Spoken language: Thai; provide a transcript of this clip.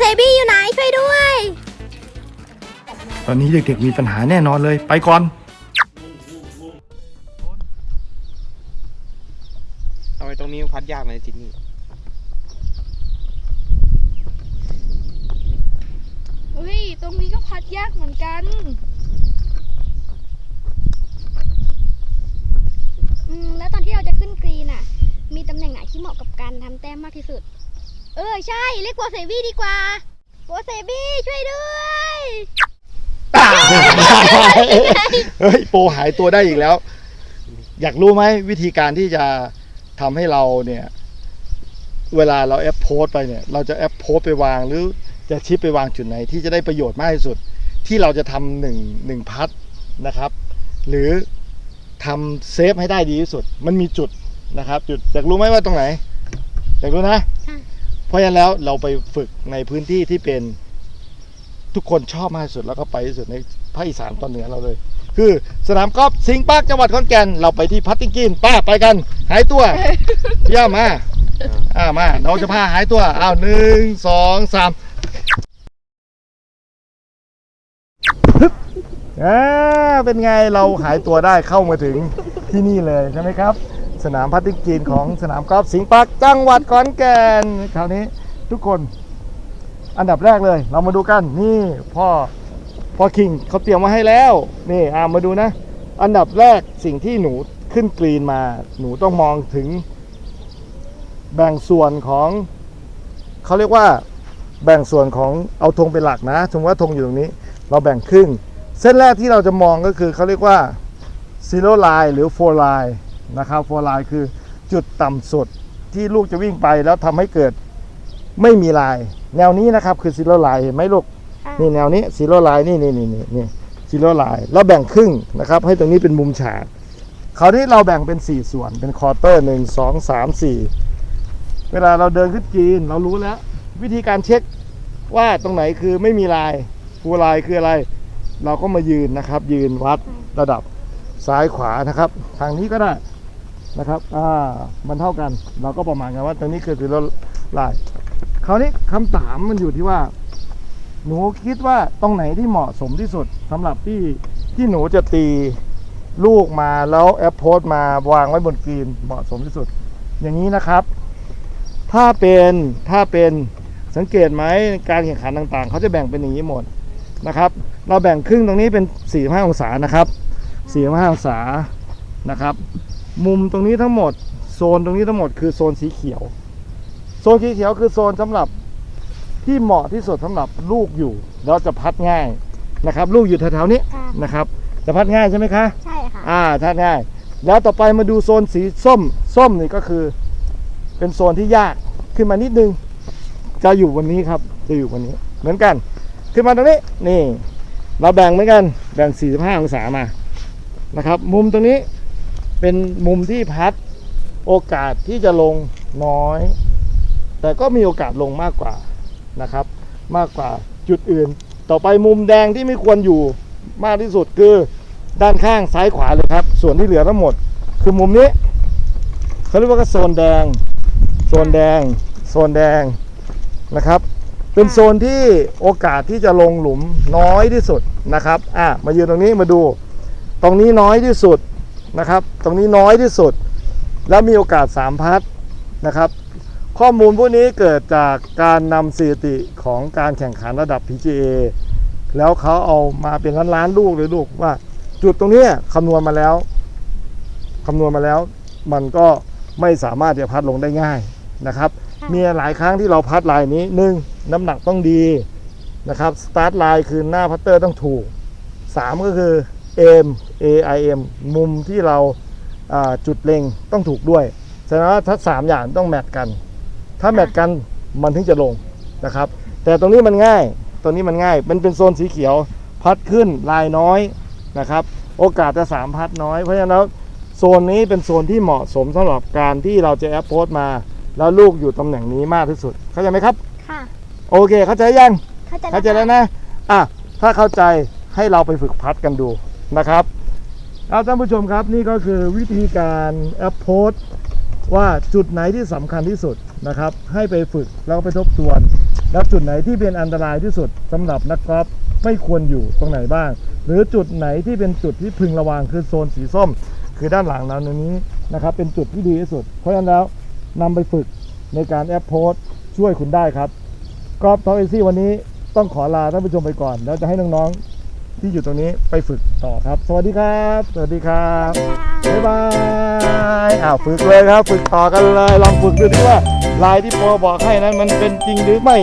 เซบี้อยู่ไหนช่วยด้วย ตอนนี้เด็กๆมีปัญหาแน่นอนเลย ไปก่อนทำไมตรงนี้พัดยากเลยจินนี่เฮ้ย ตรงนี้ก็พัดยากเหมือนกัน อืม แล้วตอนที่เราจะขึ้นกรีนอะ มีตำแหน่งไหนที่เหมาะกับการทำแต้มมากที่สุด เออใช่เรียกโปเซบี้ดีกว่าโปเซบี้ช่วยด้วยเฮ้ยโปรหายตัวได้อีกแล้ว อยากรู้ไหมวิธีการที่จะทำให้เราเนี่ย เวลาเราแอปโพสต์ไปเนี่ย เราจะแอปโพสต์ไปวางหรือจะชิปไปวางจุดไหนที่จะได้ประโยชน์มากที่สุด ที่เราจะทำหนึ่งหนึ่งพัทนะครับ หรือทำเซฟให้ได้ดีที่สุด มันมีจุดนะครับ จุดอยากรู้ไหมว่าตรงไหนอยากรู้นะค่ะ เพราะฉะนั้นแล้วเราไปฝึกในพื้นที่ที่เป็นทุกคนชอบมากที่สุดแล้วก็ไปที่สุดในภาคอีสานตอนเหนือเราเลย คือสนามกอล์ฟสิงห์ปาร์คจังหวัดขอนแก่นเราไปที่พัตติงกินป้าไปกัน หายตัวพี่ย่ามาอ่ามาเราจะพาหายตัวอ้าวหนึ่งสองสามฮึบอ่าเป็นไงเราหายตัวได้เข้ามาถึงที่นี่เลยใช่ไหมครับ สนามพัตติงกินของสนามกอล์ฟสิงห์ปาร์คจังหวัดขอนแก่นคราวนี้ทุกคนอันดับแรกเลย เรามาดูกันนี่พ่อพ่อคิงเขาเตรียมมาให้แล้วนี่อ่ามาดูนะ อันดับแรกสิ่งที่หนูขึ้นกรีนมา หนูต้องมองถึง แบ่งส่วนของเขาเรียกว่า แบ่งส่วนของเอาธงเป็นหลักนะสมมติว่าธงอยู่ตรงนี้ เราแบ่งครึ่ง เส้นแรกที่เราจะมองก็คือเขาเรียกว่า zero line หรือ four line ะครับ four line คือจุดต่ำสุดที่ลูกจะวิ่งไปแล้วทำให้เกิดไม่มีลาย แนวนี้นะครับคือ zero line เห็นไหมลูกนี่แนวนี้ zero line นี่นี่นี่นี่นี่ zero line แล้วแบ่งครึ่งนะครับ ให้ตรงนี้เป็นมุมฉากคราวนี้เราแบ่งเป็น 4 ส่วนเป็นควอเตอร์หนึ่งสองสามสี่เวลาเราเดินขึ้นจีนเรารู้แล้ว วิธีการเช็คว่าตรงไหนคือไม่มีลายฟูลายคืออะไร เราก็มายืนนะครับ ยืนวัดระดับซ้ายขวานะครับ ทางนี้ก็ได้ นะครับอ่ามันเท่ากัน เราก็ประมาณกันว่าตรงนี้คือ zero line คราวนี้คำถามมันอยู่ที่ว่า หนูคิดว่าตรงไหนที่เหมาะสมที่สุดสำหรับที่ที่หนูจะตีลูกมาแล้วแอปโพสมาวางไว้บนกรีนเหมาะสมที่สุด อย่างนี้นะครับ ถ้าเป็นถ้าเป็นสังเกตไหมการแข่งขันต่างๆ เขาจะแบ่งเป็นอย่างนี้หมดนะครับ เราแบ่งครึ่งตรงนี้เป็น45องศานะครับ45องศานะครับ มุมตรงนี้ทั้งหมด โซนตรงนี้ทั้งหมดคือโซนสีเขียว โซนสีเขียวคือโซนสำหรับที่เหมาะที่สุดสำหรับลูกอยู่แล้วจะพัดง่ายนะครับ ลูกอยู่แถวๆนี้ค่ะนะครับ จะพัดง่ายใช่ไหมคะใช่ค่ะอ่าพัดง่าย แล้วต่อไปมาดูโซนสีส้ม ส้มนี่ก็คือ เป็นโซนที่ยากขึ้นมานิดนึง จะอยู่วันนี้ครับ จะอยู่วันนี้ เหมือนกันขึ้นมาตรงนี้นี่ เราแบ่งเหมือนกันแบ่ง 45 องศามานะครับ มุมตรงนี้ เป็นมุมที่พัดโอกาสที่จะลงน้อย แต่ก็มีโอกาสลงมากกว่านะครับ มากกว่าจุดอื่น ต่อไปมุมแดงที่ไม่ควรอยู่มากที่สุดคือด้านข้างซ้ายขวาเลยครับ ส่วนที่เหลือทั้งหมด คือมุมนี้เขาเรียกว่าโซนแดง โซนแดง โซนแดงนะครับ เป็นโซนที่โอกาสที่จะลงหลุมน้อยที่สุดนะครับ อะมายืนตรงนี้มาดู ตรงนี้น้อยที่สุด นะครับ ตรงนี้น้อยที่สุด แล้วมีโอกาสสามพัดนะครับ ข้อมูลพวกนี้เกิดจากการนำสถิติของการแข่งขันระดับ PGA แล้วเขาเอามาเป็นล้านล้านๆลูกเลยลูกว่า จุดตรงเนี้ยคำนวณมาแล้วคำนวณมาแล้ว มันก็ไม่สามารถจะพัดลงได้ง่ายนะครับ มีหลายครั้งที่เราพัดลายนี้หนึ่งน้ำหนักต้องดีนะครับสตาร์ทไลน์คือหน้าพัตเตอร์ต้องถูก 3 ก็คือ aim aim มุมที่เราอ่าจุดเล็งต้องถูกด้วยฉะนั้นทั้งสามอย่างต้องแมทกัน ถ้าแมทกันมันถึงจะลงนะครับ แต่ตรงนี้มันง่ายตรงนี้มันง่าย มันเป็นโซนสีเขียว พัดขึ้นลายน้อยนะครับ โอกาสจะสามพัดน้อย เพราะฉะนั้นแล้วโซนนี้เป็นโซนที่เหมาะสมสำหรับการที่เราจะแอปโพสมา แล้วลูกอยู่ตำแหน่งนี้มากที่สุด เข้าใจไหมครับ ค่ะ โอเค เข้าใจยัง เข้าใจเข้าใจแล้วนะ อะ ถ้าเข้าใจให้เราไปฝึกพัดกันดู นะครับเอาท่านผู้ชมครับนี่ก็คือวิธีการแอปโพสว่าจุดไหนที่สำคัญที่สุดนะครับ ให้ไปฝึกแล้วไปทบทวน แล้วจุดไหนที่เป็นอันตรายที่สุดสำหรับนักกอล์ฟไม่ควรอยู่ตรงไหนบ้าง หรือจุดไหนที่เป็นจุดที่พึงระวังคือโซนสีส้ม คือด้านหลังเราตรงนี้นะครับ เป็นจุดที่ดีที่สุด เพราะฉะนั้นแล้วนำไปฝึกในการแอปโพสช่วยคุณได้ครับกอล์ฟทอเอซี่วันนี้ต้องขอลาท่านผู้ชมไปก่อน แล้วจะให้น้องๆ ที่อยู่ตรงนี้ไปฝึกต่อครับ สวัสดีครับ สวัสดีครับบ๊ายบายอ้าวฝึกเลยครับ ฝึกต่อกันเลยลองฝึกดูดิว่าลายที่โปรบอกให้นั้นมันเป็นจริงหรือไม่